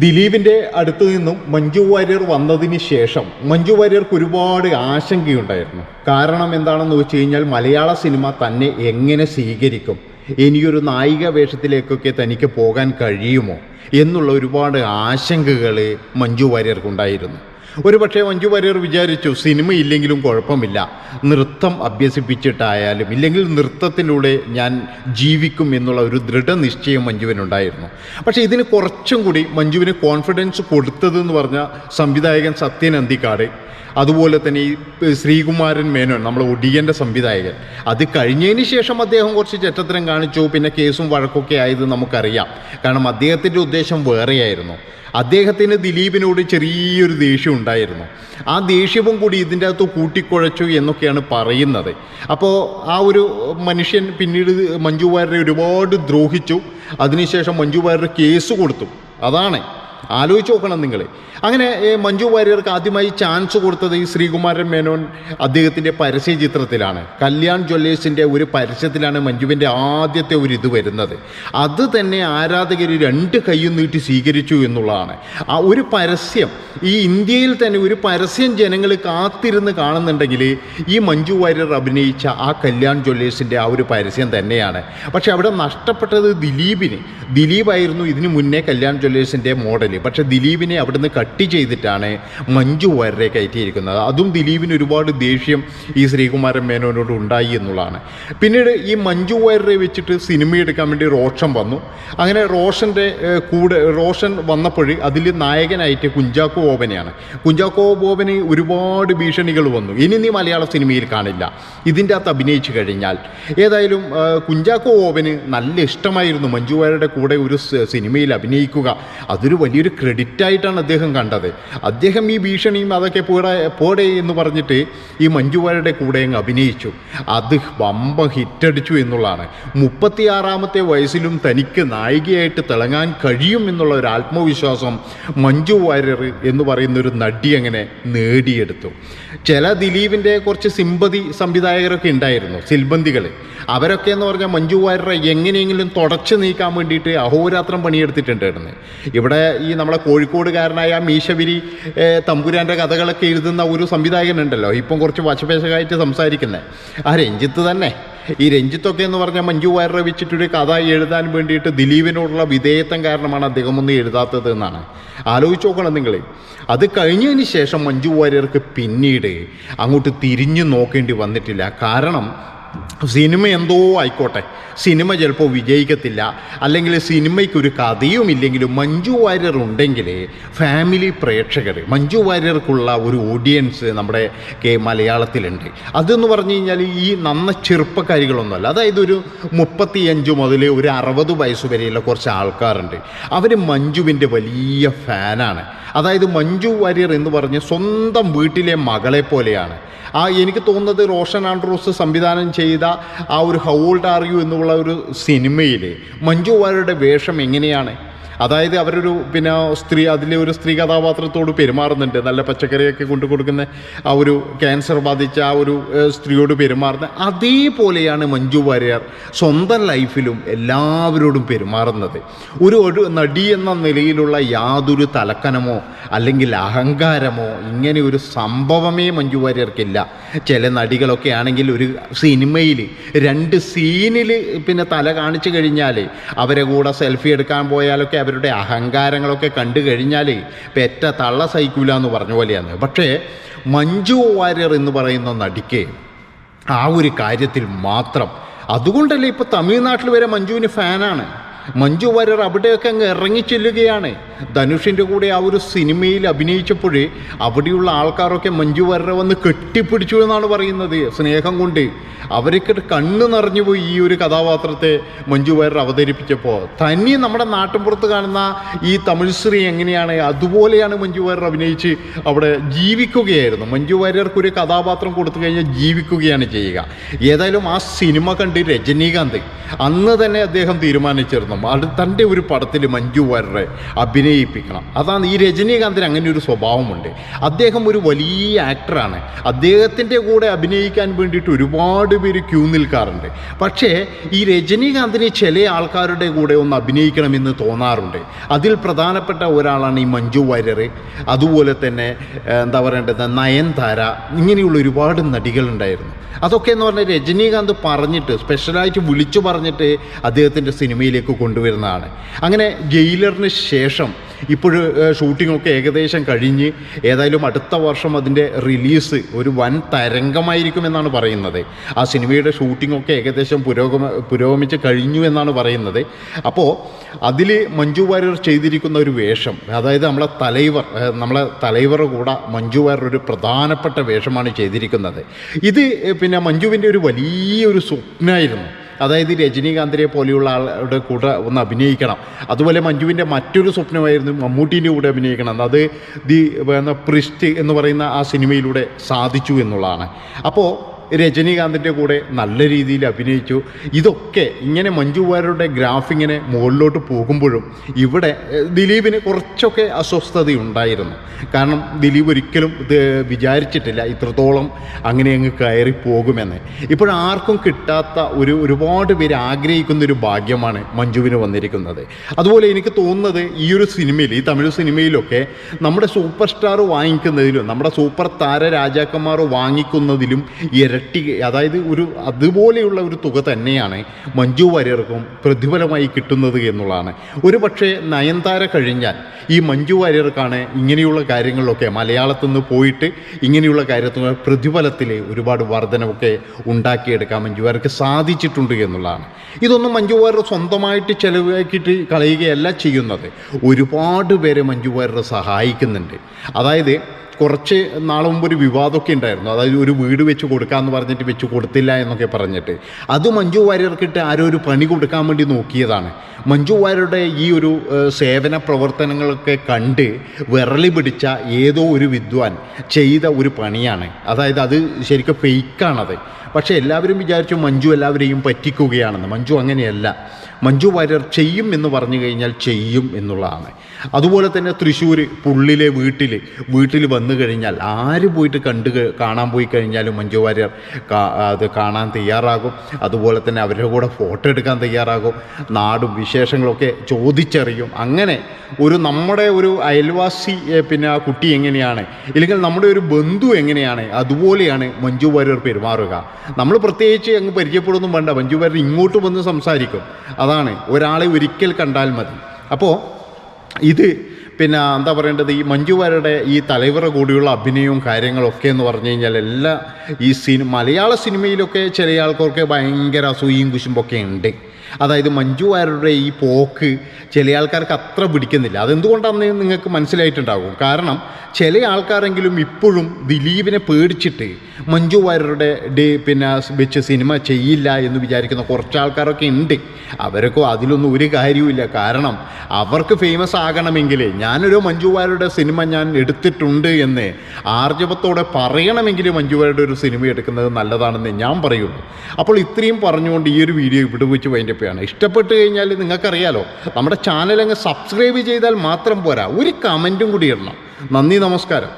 ദിലീപിന്റെ അടുത്തു നിന്നും മഞ്ജു വാര്യർ വന്നതിന് ശേഷം മഞ്ജു വാര്യർക്ക് ഒരുപാട് ആശങ്കയുണ്ടായിരുന്നു. കാരണം എന്താണെന്ന് വെച്ച് കഴിഞ്ഞാൽ മലയാള സിനിമ തന്നെ എങ്ങനെ സ്വീകരിക്കും? ഇനിയൊരു നായിക വേഷത്തിലേക്കൊക്കെ തനിക്ക് പോകാൻ കഴിയുമോ? എന്നുള്ള ഒരുപാട് ആശങ്കകൾ മഞ്ജു വാര്യർക്കുണ്ടായിരുന്നു. ഒരു പക്ഷേ മഞ്ജു വാര്യർ വിചാരിച്ചു സിനിമ ഇല്ലെങ്കിലും കുഴപ്പമില്ല. നൃത്തം അഭ്യസിപ്പിച്ചിട്ടായാലും ഇല്ലെങ്കിൽ നൃത്തത്തിലൂടെ ഞാൻ ജീവിക്കും എന്നുള്ള ഒരു ദൃഢനിശ്ചയം മഞ്ജുവിനുണ്ടായിരുന്നു. പക്ഷേ ഇതിന് കുറച്ചും കൂടി മഞ്ജുവിന് കോൺഫിഡൻസ് കൊടുത്തതെന്ന് പറഞ്ഞ സംവിധായകൻ സത്യൻ അന്തിക്കാട് അതുപോലെ തന്നെ ഈ ശ്രീകുമാരൻ മേനോൻ നമ്മൾ ഒടിയന്റെ സംവിധായകൻ. അത് കഴിഞ്ഞതിന് ശേഷം അദ്ദേഹം കുറച്ച് ചെറ്റത്തരം കാണിച്ചു. പിന്നെ കേസും വഴക്കൊക്കെ ആയത് നമുക്കറിയാം. കാരണം അദ്ദേഹത്തിന്റെ ഉദ്ദേശം വേറെയായിരുന്നു. അദ്ദേഹത്തിന് ദിലീപിനോട് ചെറിയൊരു ദേഷ്യം ഉണ്ടായിരുന്നു. ആ ദേഷ്യവും കൂടി ഇതിന്റെ അകത്ത് കൂട്ടിക്കുഴച്ചു എന്നൊക്കെയാണ് പറയുന്നത്. അപ്പോൾ ആ ഒരു മനുഷ്യൻ പിന്നീട് മഞ്ജു വാര്യരെ ഒരുപാട് ദ്രോഹിച്ചു. അതിനുശേഷം മഞ്ജു വാര്യർ കേസ് കൊടുത്തു. അതാണ്. ആലോചിച്ച് നോക്കണം നിങ്ങൾ അങ്ങനെ മഞ്ജു വാര്യർക്ക് ആദ്യമായി ചാൻസ് കൊടുത്തത് ഈ ശ്രീകുമാരൻ മേനോൻ അദ്ദേഹത്തിന്റെ പരസ്യ ചിത്രത്തിലാണ്. കല്യാൺ ജ്വല്ലേഴ്സിന്റെ ഒരു പരസ്യത്തിലാണ് മഞ്ജുവിന്റെ ആദ്യത്തെ ഒരു ഇത് വരുന്നത്. അത് തന്നെ ആരാധകർ രണ്ട് കൈയും നീട്ടി സ്വീകരിച്ചു എന്നുള്ളതാണ്. ആ ഒരു പരസ്യം ഈ ഇന്ത്യയിൽ തന്നെ ഒരു പരസ്യം ജനങ്ങൾ കാത്തിരുന്ന് കാണുന്നുണ്ടെങ്കിൽ ഈ മഞ്ജു വാര്യർ അഭിനയിച്ച ആ കല്യാൺ ജ്വല്ലേഴ്സിന്റെ ആ ഒരു പരസ്യം തന്നെയാണ്. പക്ഷേ അവിടെ നഷ്ടപ്പെട്ടത് ദിലീപിന്. ദിലീപായിരുന്നു ഇതിനു മുന്നേ കല്യാൺ ജ്വല്ലേഴ്സിന്റെ മോഡൽ. പക്ഷെ ദിലീപിനെ അവിടുന്ന് കട്ട് ചെയ്തിട്ടാണ് മഞ്ജു വാര്യരെ കയറ്റിയിരിക്കുന്നത്. അതും ദിലീപിന് ഒരുപാട് ദേഷ്യം ഈ ശ്രീകുമാരൻ മേനോനോട് ഉണ്ടായി എന്നുള്ളതാണ്. പിന്നീട് ഈ മഞ്ജു വാര്യരെ വെച്ചിട്ട് സിനിമ എടുക്കാൻ വേണ്ടി റോഷൻ വന്നു. അങ്ങനെ റോഷന്റെ കൂടെ റോഷൻ വന്നപ്പോൾ അതിൽ നായകനായിട്ട് കുഞ്ചാക്കോ ബോബനെയാണ്. കുഞ്ചാക്കോ ബോബന് ഒരുപാട് ഭീഷണികൾ വന്നു. ഇനി നീ മലയാള സിനിമയിൽ കാണില്ല. ഇതിന്റെ അകത്ത് അഭിനയിച്ചു കഴിഞ്ഞാൽ. ഏതായാലും കുഞ്ചാക്കോ ബോബന് നല്ല ഇഷ്ടമായിരുന്നു മഞ്ജു വാര്യരുടെ കൂടെ ഒരു സിനിമയിൽ അഭിനയിക്കുക. അതൊരു വലിയൊരു ക്രെഡിറ്റ് ആയിട്ടാണ് അദ്ദേഹം കണ്ടത്. അദ്ദേഹം ഈ ഭീഷണിയും അതൊക്കെ പോടെ പോടെ എന്ന് പറഞ്ഞിട്ട് ഈ മഞ്ജു വാര്യരുടെ കൂടെ അങ്ങ് അഭിനയിച്ചു. അത് വമ്പ ഹിറ്റടിച്ചു എന്നുള്ളതാണ്. മുപ്പത്തിയാറാമത്തെ വയസ്സിലും തനിക്ക് നായികയായിട്ട് തിളങ്ങാൻ കഴിയും എന്നുള്ള ഒരു ആത്മവിശ്വാസം മഞ്ജു വാര്യർ എന്ന് പറയുന്ന ഒരു നടി അങ്ങനെ നേടിയെടുത്തു. ചില ദിലീപിന്റെ കുറച്ച് സിമ്പതി സംവിധായകരൊക്കെ ഉണ്ടായിരുന്നു സിൽബന്തികൾ അവരൊക്കെ എന്ന് പറഞ്ഞാൽ മഞ്ജു വാര്യരെ എങ്ങനെയെങ്കിലും തുടച്ചു നീക്കാൻ വേണ്ടിയിട്ട് അഹോരാത്രം പണിയെടുത്തിട്ടുണ്ടായിരുന്നു. ഇവിടെ ഈ നമ്മളെ കോഴിക്കോടുകാരനായ മീശവിരി തമ്പുരാന്റെ കഥകളൊക്കെ എഴുതുന്ന ഒരു സംവിധായകനുണ്ടല്ലോ. ഇപ്പം കുറച്ച് വശപേശകായിട്ട് സംസാരിക്കുന്നത് ആ രഞ്ജിത്ത് തന്നെ. ഈ രഞ്ജിത്തൊക്കെ എന്ന് പറഞ്ഞാൽ മഞ്ജു വാര്യരെ വെച്ചിട്ടൊരു കഥ എഴുതാൻ വേണ്ടിയിട്ട് ദിലീപിനോടുള്ള വിധേയത്വം കാരണമാണ് അദ്ദേഹം ഒന്നും എഴുതാത്തത് എന്നാണ്. ആലോചിച്ച് നോക്കണം നിങ്ങൾ അത് കഴിഞ്ഞതിന് ശേഷം മഞ്ജു വാര്യർക്ക് പിന്നീട് അങ്ങോട്ട് തിരിഞ്ഞു നോക്കേണ്ടി വന്നിട്ടില്ല. കാരണം സിനിമ എന്തോ ആയിക്കോട്ടെ. സിനിമ ചിലപ്പോൾ വിജയിക്കത്തില്ല. അല്ലെങ്കിൽ സിനിമയ്ക്കൊരു കഥയും ഇല്ലെങ്കിലും മഞ്ജു വാര്യർ ഉണ്ടെങ്കിൽ ഫാമിലി പ്രേക്ഷകർ മഞ്ജു വാര്യർക്കുള്ള ഒരു ഓഡിയൻസ് നമ്മുടെ കെ മലയാളത്തിലുണ്ട്. അതെന്ന് പറഞ്ഞു കഴിഞ്ഞാൽ ഈ നന്ന ചെറുപ്പക്കാരികളൊന്നുമല്ല. അതായത് ഒരു മുപ്പത്തിയഞ്ച് മുതൽ ഒരു അറുപത് വയസ്സ് വരെയുള്ള കുറച്ച് ആൾക്കാരുണ്ട്. അവർ മഞ്ജുവിന്റെ വലിയ ഫാനാണ്. അതായത് മഞ്ജു വാര്യർ എന്ന് പറഞ്ഞ് സ്വന്തം വീട്ടിലെ മകളെ പോലെയാണ് ആ എനിക്ക് തോന്നുന്നത് റോഷൻ ആൻഡ്രൂസ് സംവിധാനം ചെയ്ത ആ ഒരു ഹൗൾഡ് ആർ യു എന്നുള്ള ഒരു സിനിമയിൽ മഞ്ജു വാര്യരുടെ വേഷം എങ്ങനെയാണ്? അതായത് അവരൊരു പിന്നെ സ്ത്രീ അതിലെ ഒരു സ്ത്രീ കഥാപാത്രത്തോട് പെരുമാറുന്നുണ്ട്. നല്ല പച്ചക്കറിയൊക്കെ കൊണ്ടു കൊടുക്കുന്ന ആ ഒരു ക്യാൻസർ ബാധിച്ച ആ ഒരു സ്ത്രീയോട് പെരുമാറുന്ന അതേപോലെയാണ് മഞ്ജു വാര്യർ സ്വന്തം ലൈഫിലും എല്ലാവരോടും പെരുമാറുന്നത്. ഒരു ഒരു നടി എന്ന നിലയിലുള്ള യാതൊരു തലക്കനമോ അല്ലെങ്കിൽ അഹങ്കാരമോ ഇങ്ങനെ ഒരു സംഭവമേ മഞ്ജു വാര്യർക്കില്ല. ചില നടികളൊക്കെ ആണെങ്കിൽ ഒരു സിനിമയിൽ രണ്ട് സീനിൽ പിന്നെ തല കാണിച്ചു കഴിഞ്ഞാൽ അവരെ കൂടെ സെൽഫി എടുക്കാൻ പോയാലൊക്കെ അവരുടെ അഹങ്കാരങ്ങളൊക്കെ കണ്ടു കഴിഞ്ഞാൽ പെറ്റ തള്ള സഹിക്കൂല എന്ന് പറഞ്ഞ പോലെയാണ്. പക്ഷേ മഞ്ജു വാര്യർ എന്ന് പറയുന്ന നടിക്ക് ആ ഒരു കാര്യത്തിൽ മാത്രം അതുകൊണ്ടല്ലേ ഇപ്പോൾ തമിഴ്നാട്ടിൽ വരെ മഞ്ജുവിന് ഫാനാണ്? മഞ്ജു വാര്യർ അവിടെയൊക്കെ അങ്ങ് ഇറങ്ങിച്ചെല്ലുകയാണ് ധനുഷിന്റെ കൂടെ ആ ഒരു സിനിമയിൽ അഭിനയിച്ചപ്പോഴേ അവിടെയുള്ള ആൾക്കാരൊക്കെ മഞ്ജു വാര്യരെ വന്ന് കെട്ടിപ്പിടിച്ചു എന്നാണ് പറയുന്നത്. സ്നേഹം കൊണ്ട് അവരൊക്കെ കണ്ണ് നിറഞ്ഞു പോയി ഈ ഒരു കഥാപാത്രത്തെ മഞ്ജു വാര്യർ അവതരിപ്പിച്ചപ്പോൾ. തനി നമ്മുടെ നാട്ടിൻപുറത്ത് കാണുന്ന ഈ തമിഴ് സ്ത്രീ എങ്ങനെയാണ് അതുപോലെയാണ് മഞ്ജു വാര്യർ അഭിനയിച്ച് അവിടെ ജീവിക്കുകയായിരുന്നു. മഞ്ജു വാര്യർക്ക് ഒരു കഥാപാത്രം കൊടുത്തു കഴിഞ്ഞാൽ ജീവിക്കുകയാണ് ചെയ്യുക. ഏതായാലും ആ സിനിമ കണ്ട് രജനീകാന്ത് അന്ന് തന്നെ അദ്ദേഹം തീരുമാനിച്ചിരുന്നു. അത് തന്റെ ഒരു പടത്തിൽ മഞ്ജു വാര്യരെ അഭിനയിപ്പിക്കണം. അതാണ് ഈ രജനീകാന്തിന് അങ്ങനെ ഒരു സ്വഭാവമുണ്ട്. അദ്ദേഹം ഒരു വലിയ ആക്ടറാണ് അദ്ദേഹത്തിന്റെ കൂടെ അഭിനയിക്കാൻ വേണ്ടിയിട്ട് ഒരുപാട് പേര് ക്യൂ നിൽക്കാറുണ്ട്. പക്ഷേ ഈ രജനീകാന്തിന് ചില ആൾക്കാരുടെ കൂടെ ഒന്ന് അഭിനയിക്കണമെന്ന് തോന്നാറുണ്ട്. അതിൽ പ്രധാനപ്പെട്ട ഒരാളാണ് ഈ മഞ്ജു വാര്യർ അതുപോലെ തന്നെ എന്താ പറയേണ്ടത് നയൻതാര. ഇങ്ങനെയുള്ള ഒരുപാട് നടികളുണ്ടായിരുന്നു. അതൊക്കെ എന്ന് പറഞ്ഞാൽ രജനീകാന്ത് പറഞ്ഞിട്ട് സ്പെഷ്യലായിട്ട് വിളിച്ചു പറഞ്ഞിട്ട് അദ്ദേഹത്തിന്റെ സിനിമയിലേക്ക് കൊണ്ടുവരുന്നതാണ്. അങ്ങനെ ജയിലറിന് ശേഷം ഇപ്പോഴ് ഷൂട്ടിങ്ങൊക്കെ ഏകദേശം കഴിഞ്ഞ് ഏതായാലും അടുത്ത വർഷം അതിന്റെ റിലീസ് ഒരു വൻ തരംഗമായിരിക്കും എന്നാണ് പറയുന്നത്. ആ സിനിമയുടെ ഷൂട്ടിങ്ങൊക്കെ ഏകദേശം പുരോഗമ പുരോഗമിച്ച് കഴിഞ്ഞു എന്നാണ് പറയുന്നത്. അപ്പോൾ അതിൽ മഞ്ജു വാര്യർ ചെയ്തിരിക്കുന്ന ഒരു വേഷം അതായത് നമ്മളെ തലൈവർ നമ്മളെ തലൈവർ കൂടെ മഞ്ജു വാര്യർ ഒരു പ്രധാനപ്പെട്ട വേഷമാണ് ചെയ്തിരിക്കുന്നത്. ഇത് പിന്നെ മഞ്ജുവിന്റെ ഒരു വലിയൊരു സ്വപ്നമായിരുന്നു അതായത് രജനീകാന്തിനെ പോലെയുള്ള ആളുടെ കൂടെ ഒന്ന് അഭിനയിക്കണം. അതുപോലെ മഞ്ജുവിന്റെ മറ്റൊരു സ്വപ്നമായിരുന്നു മമ്മൂട്ടീന്റെ കൂടെ അഭിനയിക്കണം അത് ദി പ്രിസ്റ്റ് എന്ന് പറയുന്ന ആ സിനിമയിലൂടെ സാധിച്ചു എന്നുള്ളതാണ്. അപ്പോൾ രജനീകാന്തിന്റെ കൂടെ നല്ല രീതിയിൽ അഭിനയിച്ചു. ഇതൊക്കെ ഇങ്ങനെ മഞ്ജു വാര്യരുടെ ഗ്രാഫ് മുകളിലോട്ട് പോകുമ്പോഴും ഇവിടെ ദിലീപിന് കുറച്ചൊക്കെ അസ്വസ്ഥതയുണ്ടായിരുന്നു. കാരണം ദിലീപ് ഒരിക്കലും ഇത് വിചാരിച്ചിട്ടില്ല ഇത്രത്തോളം അങ്ങനെ അങ്ങ് കയറി പോകുമെന്ന്. ഇപ്പോഴാർക്കും കിട്ടാത്ത ഒരു ഒരുപാട് പേര് ആഗ്രഹിക്കുന്ന ഒരു ഭാഗ്യമാണ് മഞ്ജുവിന് വന്നിരിക്കുന്നത്. അതുപോലെ എനിക്ക് തോന്നുന്നത് ഈ ഒരു സിനിമയിൽ ഈ തമിഴ് സിനിമയിലൊക്കെ നമ്മുടെ സൂപ്പർ സ്റ്റാർ വാങ്ങിക്കുന്നതിലും നമ്മുടെ സൂപ്പർ താര രാജാക്കന്മാർ വാങ്ങിക്കുന്നതിലും ഇരട്ടി അതായത് ഒരു അതുപോലെയുള്ള ഒരു തുക തന്നെയാണ് മഞ്ജു വാര്യർക്കും പ്രതിഫലമായി കിട്ടുന്നത് എന്നുള്ളതാണ്. ഒരു പക്ഷേ നയൻതാര കഴിഞ്ഞാൽ ഈ മഞ്ജു വാര്യർക്കാണ് ഇങ്ങനെയുള്ള കാര്യങ്ങളിലൊക്കെ മലയാളത്തിൽ നിന്ന് പോയിട്ട് ഇങ്ങനെയുള്ള കാര്യത്തിൽ പ്രതിഫലത്തിൽ ഒരുപാട് വർധനമൊക്കെ ഉണ്ടാക്കിയെടുക്കാൻ മഞ്ജു വാര്യർക്ക് സാധിച്ചിട്ടുണ്ട് എന്നുള്ളതാണ്. ഇതൊന്നും മഞ്ജു വാര്യർ സ്വന്തമായിട്ട് ചിലവാക്കിയിട്ട് കളയുകയല്ല ചെയ്യുന്നത്. ഒരുപാട് പേരെ മഞ്ജു വാര്യർ സഹായിക്കുന്നുണ്ട്. അതായത് കുറച്ച് നാൾ മുമ്പ് ഒരു വിവാദമൊക്കെ ഉണ്ടായിരുന്നു. അതായത് ഒരു വീട് വെച്ച് കൊടുക്കാമെന്ന് പറഞ്ഞിട്ട് വെച്ച് കൊടുത്തില്ല എന്നൊക്കെ പറഞ്ഞിട്ട്. അത് മഞ്ജു വാര്യർക്കിട്ട് ആരോ ഒരു പണി കൊടുക്കാൻ വേണ്ടി നോക്കിയതാണ്. മഞ്ജു വാര്യരുടെ ഈ ഒരു സേവന പ്രവർത്തനങ്ങളൊക്കെ കണ്ട് വിരളി പിടിച്ച ഏതോ ഒരു വിദ്വാൻ ചെയ്ത ഒരു പണിയാണ്. അതായത് അത് ശരിക്കും ഫേക്കാണത് പക്ഷേ എല്ലാവരും വിചാരിച്ചു മഞ്ജു എല്ലാവരെയും പറ്റിക്കുകയാണെന്ന്. മഞ്ജു അങ്ങനെയല്ല. മഞ്ജു വാര്യർ ചെയ്യും എന്ന് പറഞ്ഞു കഴിഞ്ഞാൽ ചെയ്യും എന്നുള്ളതാണ്. അതുപോലെ തന്നെ തൃശ്ശൂർ പുള്ളിലെ വീട്ടിൽ വീട്ടിൽ വന്നു കഴിഞ്ഞാൽ ആര് പോയിട്ട് കണ്ട് കാണാൻ പോയി കഴിഞ്ഞാലും മഞ്ജു വാര്യർ അത് കാണാൻ തയ്യാറാകും. അതുപോലെ തന്നെ അവരുടെ കൂടെ ഫോട്ടോ എടുക്കാൻ തയ്യാറാകും. നാടും വിശേഷങ്ങളൊക്കെ ചോദിച്ചറിയും. അങ്ങനെ ഒരു നമ്മുടെ ഒരു അയൽവാസി പിന്നെ ആ കുട്ടി എങ്ങനെയാണ്? ഇല്ലെങ്കിൽ നമ്മുടെ ഒരു ബന്ധു എങ്ങനെയാണ്? അതുപോലെയാണ് മഞ്ജു വാര്യർ പെരുമാറുക. നമ്മൾ പ്രത്യേകിച്ച് അങ്ങ് പരിചയപ്പെടുന്നു വേണ്ട. മഞ്ജു വാര്യർ ഇങ്ങോട്ട് വന്ന് സംസാരിക്കും. അതാണ്. ഒരാളെ ഒരിക്കൽ കണ്ടാൽ മതി. അപ്പോൾ ഇത് പിന്നെ എന്താ പറയേണ്ടത്? ഈ മഞ്ജു വാര്യരുടെ ഈ തലവറ കൂടിയുള്ള അഭിനയവും കാര്യങ്ങളൊക്കെ എന്ന് പറഞ്ഞു കഴിഞ്ഞാൽ എല്ലാ ഈ സിനിമ മലയാള സിനിമയിലൊക്കെ ചില ആൾക്കാർക്ക് ഭയങ്കര അസൂയും കുശുമ്പൊക്കെ ഉണ്ട്. അതായത് മഞ്ജു വാര്യരുടെ ഈ പോക്ക് ചില ആൾക്കാർക്ക് അത്ര പിടിക്കുന്നില്ല. അതെന്തുകൊണ്ടാണെന്ന് നിങ്ങൾക്ക് മനസ്സിലായിട്ടുണ്ടാകും. കാരണം ചില ആൾക്കാരെങ്കിലും ഇപ്പോഴും ദിലീപിനെ പേടിച്ചിട്ട് മഞ്ജു വാര്യരുടെ ഡേ പിന്നെ വെച്ച് സിനിമ ചെയ്യില്ല എന്ന് വിചാരിക്കുന്ന കുറച്ച് ആൾക്കാരൊക്കെ ഉണ്ട്. അവരൊക്കെ അതിലൊന്നും ഒരു കാര്യവുമില്ല കാരണം അവർക്ക് ഫേമസ് ആകണമെങ്കിൽ ഞാനൊരു മഞ്ജു വാര്യരുടെ സിനിമ ഞാൻ എടുത്തിട്ടുണ്ട് എന്ന് ആർജവത്തോടെ പറയണമെങ്കിൽ മഞ്ജു വാര്യരുടെ ഒരു സിനിമ എടുക്കുന്നത് നല്ലതാണെന്ന് ഞാൻ പറയുള്ളൂ. അപ്പോൾ ഇത്രയും പറഞ്ഞുകൊണ്ട് ഈ ഒരു വീഡിയോ ഇവിടെ വെച്ച് വൈൻഡപ്പാണ് ഇഷ്ടപ്പെട്ട് കഴിഞ്ഞാൽ നിങ്ങൾക്കറിയാലോ നമ്മുടെ ചാനൽ അങ്ങ് സബ്സ്ക്രൈബ് ചെയ്താൽ മാത്രം പോരാ. ഒരു കമന്റും കൂടി ഇടണം. നന്ദി നമസ്കാരം.